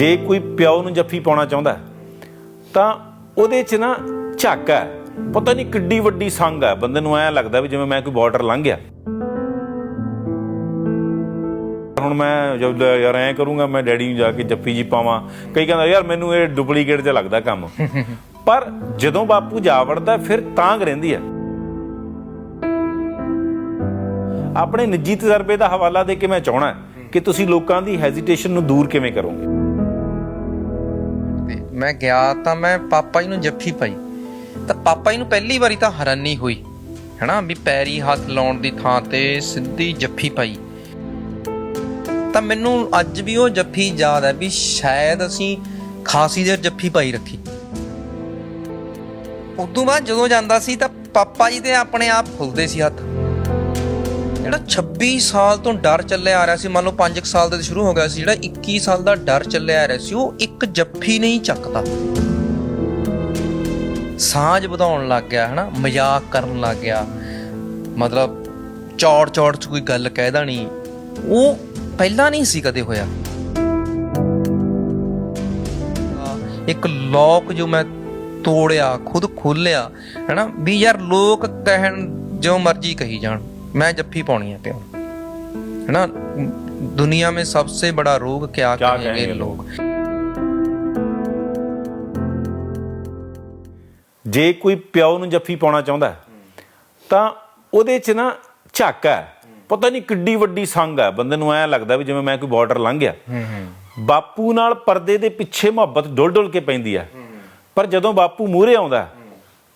ਜੇ ਕੋਈ ਪਿਓ ਨੂੰ ਜੱਫੀ ਪਾਉਣਾ ਚਾਹੁੰਦਾ ਤਾਂ ਉਹਦੇ 'ਚ ਨਾ ਝੱਕ ਹੈ। ਪਤਾ ਨਹੀਂ ਕਿੱਡੀ ਵੱਡੀ ਸੰਗ ਹੈ। ਬੰਦੇ ਨੂੰ ਐਂ ਲੱਗਦਾ ਵੀ ਜਿਵੇਂ ਮੈਂ ਕੋਈ ਬਾਰਡਰ ਲੰਘ ਗਿਆ। ਹੁਣ ਮੈਂ ਜਦ ਯਾਰ ਐਂ ਕਰੂੰਗਾ ਮੈਂ ਡੈਡੀ ਨੂੰ ਜਾ ਕੇ ਜੱਫੀ ਜੀ ਪਾਵਾਂ। ਕਈ ਕਹਿੰਦਾ ਯਾਰ ਮੈਨੂੰ ਇਹ ਡੁਪਲੀਕੇਟ ਜਿਹਾ ਲੱਗਦਾ ਕੰਮ। ਪਰ ਜਦੋਂ ਬਾਪੂ ਜਾ ਵੜਦਾ ਫਿਰ ਤਾਂਗ ਰਹਿੰਦੀ ਹੈ। ਆਪਣੇ ਨਿੱਜੀ ਤਜਰਬੇ ਦਾ ਹਵਾਲਾ ਦੇ ਕੇ ਮੈਂ ਚਾਹਣਾ ਕਿ ਤੁਸੀਂ ਲੋਕਾਂ ਦੀ ਹੈਜ਼ਿਟੇਸ਼ਨ ਨੂੰ ਦੂਰ ਕਿਵੇਂ ਕਰੋਗੇ? ਮੈਂ ਗਿਆ ਤਾਂ ਮੈਂ ਪਾਪਾ ਜੀ ਨੂੰ ਜੱਫੀ ਪਾਈ। ਤਾਂ ਪਾਪਾ ਜੀ ਨੂੰ ਪਹਿਲੀ ਵਾਰੀ ਤਾਂ ਹੈਰਾਨੀ ਹੋਈ, ਹਨਾ, ਵੀ ਪੈਰੀ ਹੱਥ ਲਾਉਣ ਦੀ ਥਾਂ ਤੇ ਸਿੱਧੀ ਜੱਫੀ ਪਾਈ। ਤਾਂ ਮੈਨੂੰ ਅੱਜ ਵੀ ਉਹ ਜੱਫੀ ਯਾਦ ਹੈ ਵੀ ਸ਼ਾਇਦ ਅਸੀਂ ਖਾਸੀ ਦੇਰ ਜੱਫੀ ਪਾਈ ਰੱਖੀ। ਉਦੋਂ ਬਾਅਦ ਜਦੋਂ ਜਾਂਦਾ ਸੀ ਤਾਂ ਪਾਪਾ ਜੀ ਦੇ ਆਪਣੇ ਆਪ ਖੁੱਲਦੇ ਸੀ ਹੱਥ। 26 ਸਾਲ ਤੋਂ ਡਰ ਚੱਲਿਆ ਆ ਰਿਹਾ ਸੀ। ਮੰਨ ਲਓ 5 ਸਾਲ ਦੇ ਸ਼ੁਰੂ ਹੋ ਗਿਆ ਸੀ। ਜਿਹੜਾ 21 ਸਾਲ ਦਾ ਡਰ ਚੱਲਿਆ ਆ ਰਿਹਾ ਸੀ, ਉਹ ਇੱਕ ਜੱਫੀ ਨਹੀਂ ਚੱਕਦਾ। ਸਾਂਝ ਵਧਾਉਣ ਲੱਗ ਗਿਆ, ਹਨਾ? ਮਜ਼ਾਕ ਕਰਨ ਲੱਗ ਗਿਆ। ਮਤਲਬ ਚੌੜ ਚੌੜ ਚ ਕੋਈ ਗੱਲ ਕਹਿਦਾ ਨਹੀਂ ਉਹ ਪਹਿਲਾਂ ਨਹੀਂ ਸੀ ਕਦੇ ਹੋਇਆ। ਇੱਕ ਲੋਕ ਜੋ ਮੈਂ ਤੋੜਿਆ, ਖੁਦ ਖੋਲਿਆ ਹੈਨਾ? ਵੀ ਯਾਰ ਲੋਕ ਕਹਿਣ ਜੋ ਮਰਜ਼ੀ ਕਹੀ ਜਾਣ। ਮੈਂ ਜੱਫੀ ਪਾਉਣੀ ਹੈ ਪਿਓ ਨੂੰ। ਹੈਨਾ ਦੁਨੀਆ में सबसे बड़ा रोग क्या क्या कहेंगे कहेंगे लोग ਜੇ ਕੋਈ ਪਿਓ ਨੂੰ ਜੱਫੀ ਪਾਉਣਾ ਚਾਹੁੰਦਾ ਹੈ, ਤਾਂ ਉਹਦੇ 'ਚ ਨਾ ਝੱਕ ਹੈ ਪਤਾ ਨਹੀਂ ਕਿੱਡੀ ਵੱਡੀ ਸੰਗ ਹੈ ਬੰਦੇ ਨੂੰ ਐਂ ਲੱਗਦਾ ਵੀ ਜਿਵੇਂ ਮੈਂ ਕੋਈ ਬਾਰਡਰ ਲੰਘ ਗਿਆ ਬਾਪੂ ਨਾਲ ਪਰਦੇ ਦੇ ਪਿੱਛੇ ਮੁਹੱਬਤ ਡੁੱਲ ਡੁੱਲ ਕੇ ਪੈਂਦੀ ਹੈ ਪਰ ਜਦੋਂ ਬਾਪੂ ਮੂਹਰੇ ਆਉਂਦਾ ਹੈ,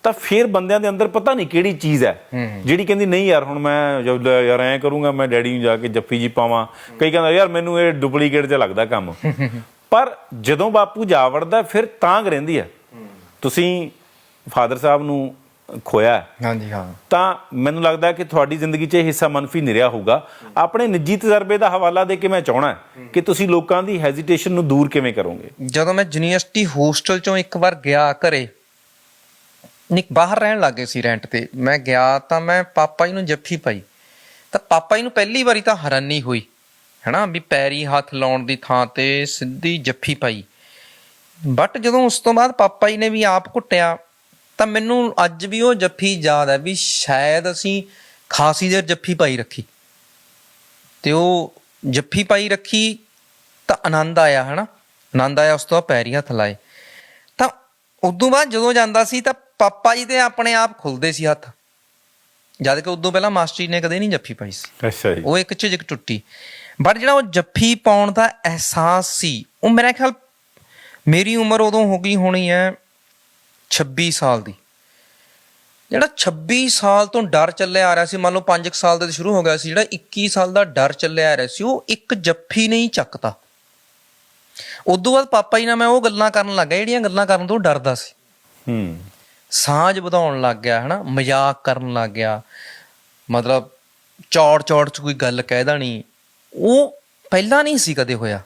ਤਾਂ ਫਿਰ ਬੰਦਿਆਂ ਦੇ ਅੰਦਰ ਪਤਾ ਨਹੀਂ ਕਿਹੜੀ ਚੀਜ਼ ਹੈ। ਜਿਹੜੀ ਕਹਿੰਦੀ ਨਹੀਂ ਯਾਰ ਹੁਣ ਮੈਂ ਜਦ ਯਾਰ ਐਂ ਕਰੂੰਗਾ ਮੈਂ ਡੈਡੀ ਨੂੰ ਜਾ ਕੇ ਜੱਫੀ ਜੀ ਪਾਵਾਂ। ਕਈ ਕਹਿੰਦਾ ਯਾਰ ਮੈਨੂੰ ਇਹ ਡੁਪਲੀਕੇਟ ਜਿਹਾ ਲੱਗਦਾ ਕੰਮ। ਪਰ ਜਦੋਂ ਬਾਪੂ ਜਾ ਵੜਦਾ ਫਿਰ ਤਾਂਗ ਰਹਿੰਦੀ ਹੈ। ਤੁਸੀਂ ਫਾਦਰ ਸਾਹਿਬ ਨੂੰ ਖੋਇਆ ਹਾਂਜੀ ਹਾਂ। ਤਾਂ ਮੈਨੂੰ ਲੱਗਦਾ ਕਿ ਤੁਹਾਡੀ ਜ਼ਿੰਦਗੀ 'ਚ ਇਹ ਹਿੱਸਾ ਮੰਨਫੀ ਨਹੀਂ ਰਿਹਾ ਹੋਊਗਾ। ਆਪਣੇ ਨਿੱਜੀ ਤਜਰਬੇ ਦਾ ਹਵਾਲਾ ਦੇ ਕੇ ਮੈਂ ਚਾਹਣਾ ਕਿ ਤੁਸੀਂ ਲੋਕਾਂ ਦੀ ਹੈਜ਼ਿਟੇਸ਼ਨ ਨੂੰ ਦੂਰ ਕਿਵੇਂ ਕਰੋਗੇ? ਜਦੋਂ ਮੈਂ ਯੂਨੀਵਰਸਿਟੀ ਹੋਸਟਲ ਚੋਂ ਇੱਕ ਵਾਰ ਗਿਆ ਘਰੇ ਨਿਕ ਬਾਹਰ ਰਹਿਣ ਲੱਗ ਗਏ ਸੀ ਰੈਂਟ ਤੇ। ਮੈਂ ਗਿਆ ਤਾਂ ਮੈਂ ਪਾਪਾ ਜੀ ਨੂੰ ਜੱਫੀ ਪਾਈ। ਤਾਂ ਪਾਪਾ ਜੀ ਨੂੰ ਪਹਿਲੀ ਵਾਰੀ ਤਾਂ ਹੈਰਾਨੀ ਹੋਈ, ਹੈਨਾ, ਵੀ ਪੈਰੀ ਹੱਥ ਲਾਉਣ ਦੀ ਥਾਂ ਤੇ ਸਿੱਧੀ ਜੱਫੀ ਪਾਈ। ਬਟ ਜਦੋਂ ਉਸ ਤੋਂ ਬਾਅਦ ਪਾਪਾ ਜੀ ਨੇ ਵੀ ਆਪ ਘੁੱਟਿਆ ਤਾਂ ਮੈਨੂੰ ਅੱਜ ਵੀ ਉਹ ਜੱਫੀ ਯਾਦ ਹੈ ਵੀ ਸ਼ਾਇਦ ਅਸੀਂ ਖਾਸੀ ਦੇਰ ਜੱਫੀ ਪਾਈ ਰੱਖੀ। ਤੇ ਉਹ ਜੱਫੀ ਪਾਈ ਰੱਖੀ ਤਾਂ ਆਨੰਦ ਆਇਆ, ਹਨਾ। ਆਨੰਦ ਆਇਆ, ਉਸ ਤੋਂ ਬਾਅਦ ਪੈਰੀ ਹੱਥ ਲਾਏ। ਤਾਂ ਉਦੋਂ ਬਾਅਦ ਜਦੋਂ ਜਾਂਦਾ ਸੀ ਤਾਂ ਪਾਪਾ ਜੀ ਦੇ ਆਪਣੇ ਆਪ ਖੁੱਲਦੇ ਸੀ ਹੱਥ। ਜਦ ਕਿ ਉਦੋਂ ਪਹਿਲਾਂ ਮਾਸਟਰ ਜੀ ਨੇ ਕਦੇ ਨਹੀਂ ਜੱਫੀ ਪਾਈ ਸੀ। ਅੱਛਾ ਜੀ। ਉਹ ਇੱਕ ਝਿਜਕ ਟੁੱਟੀ। ਬਟ ਜਿਹੜਾ ਉਹ ਜੱਫੀ ਪਾਉਣ ਦਾ ਅਹਿਸਾਸ ਸੀ ਉਹ ਮੇਰਾ ਖਿਆਲ ਮੇਰੀ ਉਮਰ ਉਦੋਂ ਹੋ ਗਈ ਹੋਣੀ ਹੈ 26 ਸਾਲ ਦੀ। ਜਿਹੜਾ 26 ਸਾਲ ਤੋਂ ਡਰ ਚੱਲਿਆ ਆ ਰਿਹਾ ਸੀ ਮੰਨ ਲਓ 5 ਸਾਲ ਦੇ ਸ਼ੁਰੂ ਹੋ ਗਿਆ ਸੀ ਜਿਹੜਾ 21 ਸਾਲ ਦਾ ਡਰ ਚੱਲਿਆ ਆ ਰਿਹਾ ਸੀ ਉਹ ਇੱਕ ਜੱਫੀ ਨਹੀਂ ਚੱਕਦਾ। ਉਦੋਂ ਬਾਅਦ ਪਾਪਾ ਜੀ ਨਾਲ ਮੈਂ ਉਹ ਗੱਲਾਂ ਕਰਨ ਲੱਗਾ ਜਿਹੜੀਆਂ ਗੱਲਾਂ ਕਰਨ ਤੋਂ ਡਰਦਾ ਸੀ। ਹੂੰ। ਸਾਂਝ ਵਧਾਉਣ ਲੱਗ ਗਿਆ ਹਨਾ? ਮਜ਼ਾਕ ਕਰਨ ਲੱਗ ਗਿਆ। ਮਤਲਬ ਚੌੜ ਚੌੜ ਚ ਕੋਈ ਗੱਲ ਕਹਿਦਾ ਨਹੀਂ ਉਹ ਪਹਿਲਾਂ ਨਹੀਂ ਸੀ ਕਦੇ ਹੋਇਆ।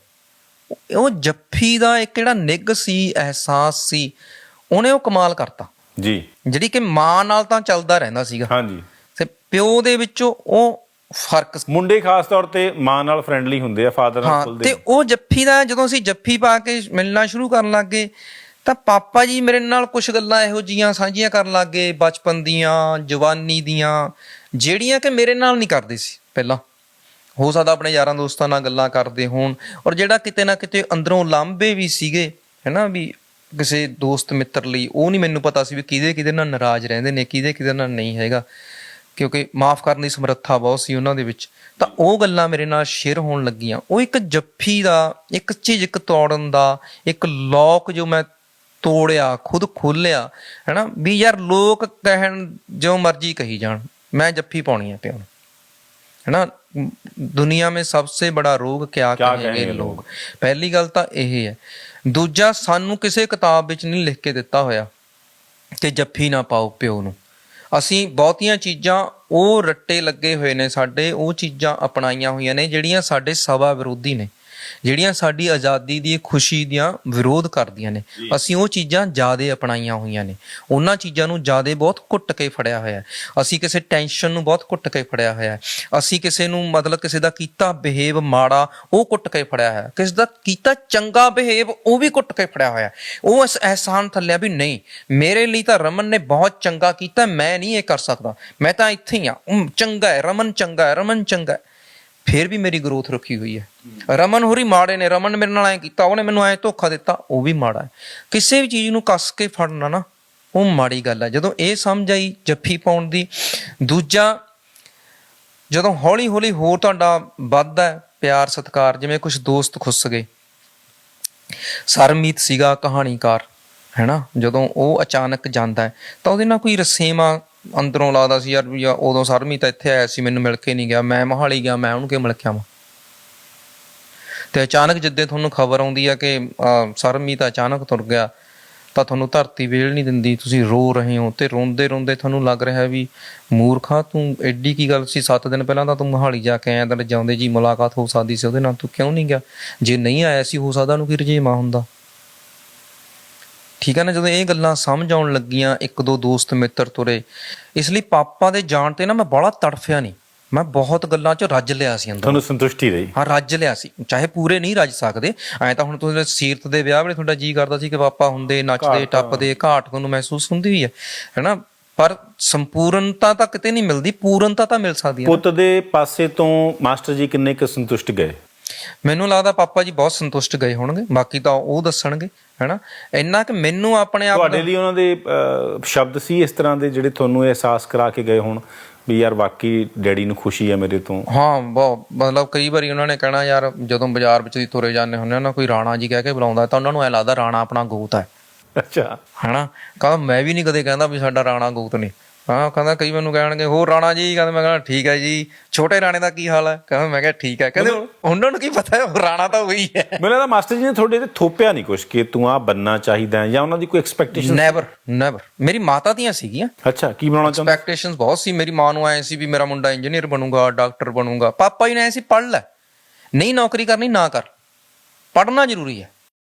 ਉਹ- ਜੱਫੀ ਦਾ ਇੱਕ ਜਿਹੜਾ ਨਿੱਘ ਸੀ ਅਹਿਸਾਸ ਸੀ ਉਹਨੇ ਉਹ ਕਮਾਲ ਕਰਤਾ। ਜੀ। ਜਿਹੜੀ ਕਿ ਮਾਂ ਨਾਲ ਤਾਂ ਚੱਲਦਾ ਰਹਿੰਦਾ ਸੀਗਾ। ਹਾਂਜੀ। ਤੇ ਪਿਓ ਦੇ ਵਿੱਚੋਂ ਉਹ ਫ਼ਰਕ। ਮੁੰਡੇ ਖਾਸ ਤੌਰ ਤੇ ਮਾਂ ਨਾਲ ਫਰੈਂਡਲੀ ਹੁੰਦੇ ਆ ਫਾਦਰ ਨਾਲ ਹਾਂ ਖੁੱਲਦੇ ਤੇ ਉਹ ਜੱਫੀ ਦਾ ਜਦੋਂ ਅਸੀਂ ਜੱਫੀ ਪਾ ਕੇ ਮਿਲਣਾ ਸ਼ੁਰੂ ਕਰਨ ਲੱਗੇ ਤਾਂ ਪਾਪਾ ਜੀ ਮੇਰੇ ਨਾਲ ਕੁਝ ਗੱਲਾਂ ਇਹੋ ਜੀਆਂ ਸਾਂਝੀਆਂ ਕਰਨ ਲੱਗੇ ਬਚਪਨ ਦੀਆਂ, ਜਵਾਨੀ ਦੀਆਂ, ਜਿਹੜੀਆਂ ਕਿ ਮੇਰੇ ਨਾਲ ਨਹੀਂ ਕਰਦੇ ਸੀ ਪਹਿਲਾਂ। ਹੋ ਸਕਦਾ ਆਪਣੇ ਯਾਰਾਂ ਦੋਸਤਾਂ ਨਾਲ ਗੱਲਾਂ ਕਰਦੇ ਹੋਣ ਔਰ ਜਿਹੜਾ ਕਿਤੇ ਨਾ ਕਿਤੇ ਅੰਦਰੋਂ ਲਾਂਭੇ ਵੀ ਸੀਗੇ, ਹੈਨਾ ਵੀ ਕਿਸੇ ਦੋਸਤ ਮਿੱਤਰ ਲਈ, ਉਹ ਨਹੀਂ ਮੈਨੂੰ ਪਤਾ ਸੀ ਵੀ ਕਿਹਦੇ ਕਿਹਦੇ ਨਾਲ ਨਾਰਾਜ਼ ਰਹਿੰਦੇ ਨੇ, ਕਿਹਦੇ ਕਿਹਦੇ ਨਾਲ ਨਹੀਂ ਹੈਗਾ। ਕਿਉਂਕਿ ਮਾਫ ਕਰਨ ਦੀ ਸਮਰੱਥਾ ਬਹੁਤ ਸੀ ਉਹਨਾਂ ਦੇ ਵਿੱਚ। ਤਾਂ ਉਹ ਗੱਲਾਂ ਮੇਰੇ ਨਾਲ ਸ਼ੇਅਰ ਹੋਣ ਲੱਗੀਆਂ। ਉਹ ਇੱਕ ਜੱਫੀ ਦਾ, ਇੱਕ ਝਿਜਕ ਤੋੜਨ ਦਾ, ਇੱਕ ਲੋਕ ਜੋ ਮੈਂ ਤੋੜਿਆ ਖੁਦ ਖੋਲਿਆ ਹੈਨਾ? ਵੀ ਯਾਰ ਲੋਕ ਕਹਿਣ ਜੋ ਮਰਜ਼ੀ ਕਹੀ ਜਾਣ ਮੈਂ ਜੱਫੀ ਪਾਉਣੀ ਆ ਪਿਓ ਨੂੰ। ਹੈਨਾ? ਦੁਨੀਆ ਮੇ ਸਭ ਸੇ ਬੜਾ ਰੋਗ ਕਿਆ ਕਹਿੰਦੇ ਲੋਕ? ਪਹਿਲੀ ਗੱਲ ਤਾਂ ਇਹ ਹੈ। ਦੂਜਾ ਸਾਨੂੰ ਕਿਸੇ ਕਿਤਾਬ ਵਿੱਚ ਨਹੀਂ ਲਿਖ ਕੇ ਦਿੱਤਾ ਹੋਇਆ ਕਿ ਜੱਫੀ ਨਾ ਪਾਓ ਪਿਓ ਨੂੰ। ਅਸੀਂ ਬਹੁਤੀਆਂ ਚੀਜ਼ਾਂ ਉਹ ਰੱਟੇ ਲੱਗੇ ਹੋਏ ਨੇ ਸਾਡੇ ਉਹ ਚੀਜ਼ਾਂ ਅਪਣਾਈਆਂ ਹੋਈਆਂ ਨੇ ਜਿਹੜੀਆਂ ਸਾਡੇ ਸਵਾ ਵਿਰੋਧੀ ਨੇ। ਜਿਹੜੀਆਂ ਸਾਡੀ ਆਜ਼ਾਦੀ ਦੀ ਖੁਸ਼ੀ ਦੀਆਂ ਵਿਰੋਧ ਕਰਦੀਆਂ ਨੇ। ਅਸੀਂ ਉਹ ਚੀਜ਼ਾਂ ਜ਼ਿਆਦੇ ਅਪਣਾਈਆਂ ਹੋਈਆਂ ਨੇ। ਉਹਨਾਂ ਚੀਜ਼ਾਂ ਨੂੰ ਜ਼ਿਆਦੇ ਬਹੁਤ ਘੁੱਟ ਕੇ ਫੜਿਆ ਹੋਇਆ ਹੈ। ਅਸੀਂ ਕਿਸੇ ਟੈਨਸ਼ਨ ਨੂੰ ਬਹੁਤ ਘੁੱਟ ਕੇ ਫੜਿਆ ਹੋਇਆ ਹੈ। ਅਸੀਂ ਕਿਸੇ ਨੂੰ ਮਤਲਬ ਕਿਸੇ ਦਾ ਕੀਤਾ ਬਿਹੇਵ ਮਾੜਾ ਉਹ ਘੁੱਟ ਕੇ ਫੜਿਆ ਹੋਇਆ ਕਿਸੇ ਦਾ ਕੀਤਾ ਚੰਗਾ ਬਿਹੇਵ ਉਹ ਵੀ ਘੁੱਟ ਕੇ ਫੜਿਆ ਹੋਇਆ। ਉਹ ਇਸ ਅਹਿਸਾਨ ਥੱਲੇ ਵੀ ਨਹੀਂ ਮੇਰੇ ਲਈ ਤਾਂ ਰਮਨ ਨੇ ਬਹੁਤ ਚੰਗਾ ਕੀਤਾ ਮੈਂ ਨਹੀਂ ਇਹ ਕਰ ਸਕਦਾ। ਮੈਂ ਤਾਂ ਇੱਥੇ ਹੀ ਆ ਚੰਗਾ ਹੈ ਰਮਨ ਚੰਗਾ ਹੈ ਰਮਨ ਚੰਗਾ ਹੈ। ਫਿਰ ਵੀ ਮੇਰੀ ਗਰੋਥ ਰੁਕੀ ਹੋਈ ਹੈ। ਰਮਨ ਹੋਰੀ ਮਾੜੇ ਨੇ, ਰਮਨ ਮੇਰੇ ਨਾਲ ਐ ਕੀਤਾ, ਉਹਨੇ ਮੈਨੂੰ ਐ ਧੋਖਾ ਦਿੱਤਾ, ਉਹ ਵੀ ਮਾੜਾ ਹੈ। ਕਿਸੇ ਵੀ ਚੀਜ਼ ਨੂੰ ਕੱਸ ਕੇ ਫੜਨਾ ਨਾ, ਉਹ ਮਾੜੀ ਗੱਲ ਹੈ। ਜਦੋਂ ਇਹ ਸਮਝ ਆਈ ਜੱਫੀ ਪਾਉਣ ਦੀ, ਦੂਜਾ, ਜਦੋਂ ਹੌਲੀ ਹੌਲੀ ਹੋਰ ਤੁਹਾਡਾ ਵੱਧਦਾ ਪਿਆਰ, ਸਤਿਕਾਰ, ਜਿਵੇਂ ਕੁਝ ਦੋਸਤ ਖੁੱਸ ਗਏ। ਸਰਮੀਤ ਸੀਗਾ ਕਹਾਣੀਕਾਰ, ਹੈਨਾ? ਜਦੋਂ ਉਹ ਅਚਾਨਕ ਜਾਂਦਾ ਹੈ, ਤਾਂ ਉਹਦੇ ਨਾਲ ਕੋਈ ਰਸੇਮਾ ਅੰਦਰੋਂ ਲੱਗਦਾ ਸੀ, ਯਾਰ ਉਦੋਂ ਸਰਮੀਤ ਇੱਥੇ ਆਇਆ ਸੀ, ਮੈਨੂੰ ਮਿਲ ਕੇ ਨਹੀਂ ਗਿਆ, ਮੈਂ ਮਹਾਲੀ ਗਿਆ, ਮੈਂ ਉਹਨੂੰ ਕਿਉਂ ਮਿਲ ਕੇ ਆਵਾਂ? ਤੇ ਅਚਾਨਕ ਜਿੱਦੇ ਤੁਹਾਨੂੰ ਖਬਰ ਆਉਂਦੀ ਆ ਕਿ ਅਹ, ਸਰਮੀਤ ਅਚਾਨਕ ਤੁਰ ਗਿਆ ਤਾਂ ਤੁਹਾਨੂੰ ਧਰਤੀ ਵੇਲ ਨਹੀਂ ਦਿੰਦੀ ਤੁਸੀਂ ਰੋ ਰਹੇ ਹੋ ਤੇ ਰੋਂਦੇ ਰੋਂਦੇ ਤੁਹਾਨੂੰ ਲੱਗ ਰਿਹਾ ਵੀ ਮੂਰਖਾ ਤੂੰ ਐਡੀ ਕੀ ਗੱਲ ਸੀ? 7 ਦਿਨ ਪਹਿਲਾਂ ਤਾਂ ਤੂੰ ਮਹਾਲੀ ਜਾ ਕੇ ਆਇਆ ਤਾਂ ਜਾਂਦੇ ਜੀ ਮੁਲਾਕਾਤ ਹੋ ਸਕਦੀ ਸੀ ਉਹਦੇ ਨਾਲ ਤੂੰ ਕਿਉਂ ਨਹੀਂ ਗਿਆ? ਜੇ ਨਹੀਂ ਆਇਆ ਸੀ ਹੋ ਸਕਦਾ ਉਹਨੂੰ ਕੀ ਰਜੇਮਾ ਹੁੰਦਾ। ਠੀਕ ਹੈ ਨਾ ਜਦੋਂ ਇਹ ਗੱਲਾਂ ਸਮਝ ਆਉਣ ਲੱਗੀਆਂ ਇੱਕ ਦੋ ਦੋਸਤ ਮਿੱਤਰ ਤੁਰੇ ਇਸ ਲਈ ਪਾਪਾ ਦੇ ਜਾਣ ਤੇ ਨਾ ਮੈਂ ਬੜਾ ਤੜਫਿਆ ਨਹੀਂ ਮੈਂ ਬਹੁਤ ਗੱਲਾਂ 'ਚ ਰੱਜ ਲਿਆ ਸੀ ਅੰਦਰ। ਤੁਹਾਨੂੰ ਸੰਤੁਸ਼ਟੀ ਰਹੀ। ਹਾਂ ਰੱਜ ਲਿਆ ਸੀ। ਚਾਹੇ ਪੂਰੇ ਨਹੀਂ ਰੱਜ ਸਕਦੇ ਐ ਤਾਂ ਹੁਣ ਤੁਸੀਂ ਸੀਰਤ ਦੇ ਵਿਆਹ ਵੇਲੇ ਤੁਹਾਡਾ ਜੀ ਕਰਦਾ ਸੀ ਕਿ ਪਾਪਾ ਹੁੰਦੇ ਨੱਚਦੇ ਟੱਪਦੇ ਘਾਟ ਤੁਹਾਨੂੰ ਮਹਿਸੂਸ ਹੁੰਦੀ ਹੀ ਹੈ ਹੈਨਾ? ਪਰ ਸੰਪੂਰਨਤਾ ਤਾਂ ਕਿਤੇ ਨਹੀਂ ਮਿਲਦੀ ਪੂਰਨਤਾ ਤਾਂ ਮਿਲ ਸਕਦੀ ਹੈ ਪੁੱਤ ਦੇ ਪਾਸੇ ਤੋਂ ਮਾਸਟਰ ਜੀ ਕਿੰਨੇ ਕੁ ਸੰਤੁਸ਼ਟ ਗਏ? ਮੈਨੂੰ ਲੱਗਦਾ ਪਾਪਾ ਜੀ ਬਹੁਤ ਸੰਤੁਸ਼ਟ ਗਏ ਹੋਣਗੇ ਬਾਕੀ ਤਾਂ ਉਹ ਦੱਸਣਗੇ ਹੈਨਾ? ਇੰਨਾ ਕਿ ਮੈਨੂੰ ਆਪਣੇ ਆਪ ਤੁਹਾਡੇ ਲਈ ਉਹਨਾਂ ਦੇ ਅਹ, ਸ਼ਬਦ ਸੀ ਇਸ ਤਰ੍ਹਾਂ ਦੇ ਜਿਹੜੇ ਤੁਹਾਨੂੰ ਅਹਿਸਾਸ ਕਰਾ ਕੇ ਗਏ ਹੋਣ ਵੀ ਯਾਰ ਵਾਕਈ ਡੈਡੀ ਨੂੰ ਖੁਸ਼ੀ ਹੈ ਮੇਰੇ ਤੋਂ? ਹਾਂ ਬਹੁਤ ਮਤਲਬ ਕਈ ਵਾਰੀ ਉਹਨਾਂ ਨੇ ਕਹਿਣਾ ਯਾਰ ਜਦੋਂ ਬਾਜ਼ਾਰ ਵਿੱਚ ਦੀ ਤੁਰੇ ਜਾਂਦੇ ਹੁੰਦੇ ਆ ਨਾ ਕੋਈ ਰਾਣਾ ਜੀ ਕਹਿ ਕੇ ਬੁਲਾਉਂਦਾ ਤਾਂ ਉਹਨਾਂ ਨੂੰ ਐ ਲੱਗਦਾ ਰਾਣਾ ਆਪਣਾ ਗੋਤ ਹੈ। ਅੱਛਾ। ਹਨਾ? ਕਹਿੰਦਾ ਮੈਂ ਵੀ ਨਹੀਂ ਕਦੇ ਕਹਿੰਦਾ ਵੀ ਸਾਡਾ ਰਾਣਾ ਗੋਤ ਨਹੀਂ। ਹਾਂ ਕਹਿੰਦਾ ਕਈ ਮੈਨੂੰ ਕਹਿਣਗੇ ਹੋਰ ਰਾਣਾ ਜੀ ਕਹਿੰਦਾ ਮੈਂ ਕਹਿੰਦਾ ਠੀਕ ਹੈ ਜੀ। ਛੋਟੇ ਰਾਣੇ ਦਾ ਕੀ ਹਾਲ ਹੈ? ਕਹਿੰਦਾ ਮੈਂ ਕਿਹਾ ਠੀਕ ਹੈ। ਕਹਿੰਦੇ ਉਹਨਾਂ ਨੂੰ ਕੀ ਪਤਾ ਹੈ ਉਹ ਰਾਣਾ ਤਾਂ ਉਹੀ ਹੈ। ਮੈਨੂੰ ਲੱਗਦਾ ਮਾਸਟਰ ਜੀ ਨੇ ਤੁਹਾਡੇ ਤੇ ਥੋਪਿਆ ਨਹੀਂ ਕੁਝ ਕਿ ਤੂੰ ਆ ਬੰਨਾ ਚਾਹੀਦਾ ਹੈ ਜਾਂ ਉਹਨਾਂ ਦੀ ਕੋਈ ਐਕਸਪੈਕਟੇਸ਼ਨ ਨੈਵਰ ਨੈਵਰ ਮੇਰੀ ਮਾਤਾ ਦੀਆਂ ਸੀਗੀਆਂ। ਅੱਛਾ ਕੀ ਬਣਾਉਣਾ ਚਾਹੁੰਦੇ? ਐਕਸਪੈਕਟੇਸ਼ਨਸ ਬਹੁਤ ਸੀ। ਮੇਰੀ ਮਾਂ ਨੂੰ ਐ ਸੀ ਵੀ ਮੇਰਾ ਮੁੰਡਾ ਇੰਜੀਨੀਅਰ ਬਣੂਗਾ ਡਾਕਟਰ ਬਣੂਗਾ। ਪਾਪਾ ਜੀ ਨੇ ਐ ਸੀ ਪੜ੍ਹ ਲੈ। ਨਹੀਂ ਨੌਕਰੀ ਕਰਨੀ ਨਾ ਕਰ। ਪੜ੍ਹਨਾ ਜ਼ਰੂਰੀ ਹੈ।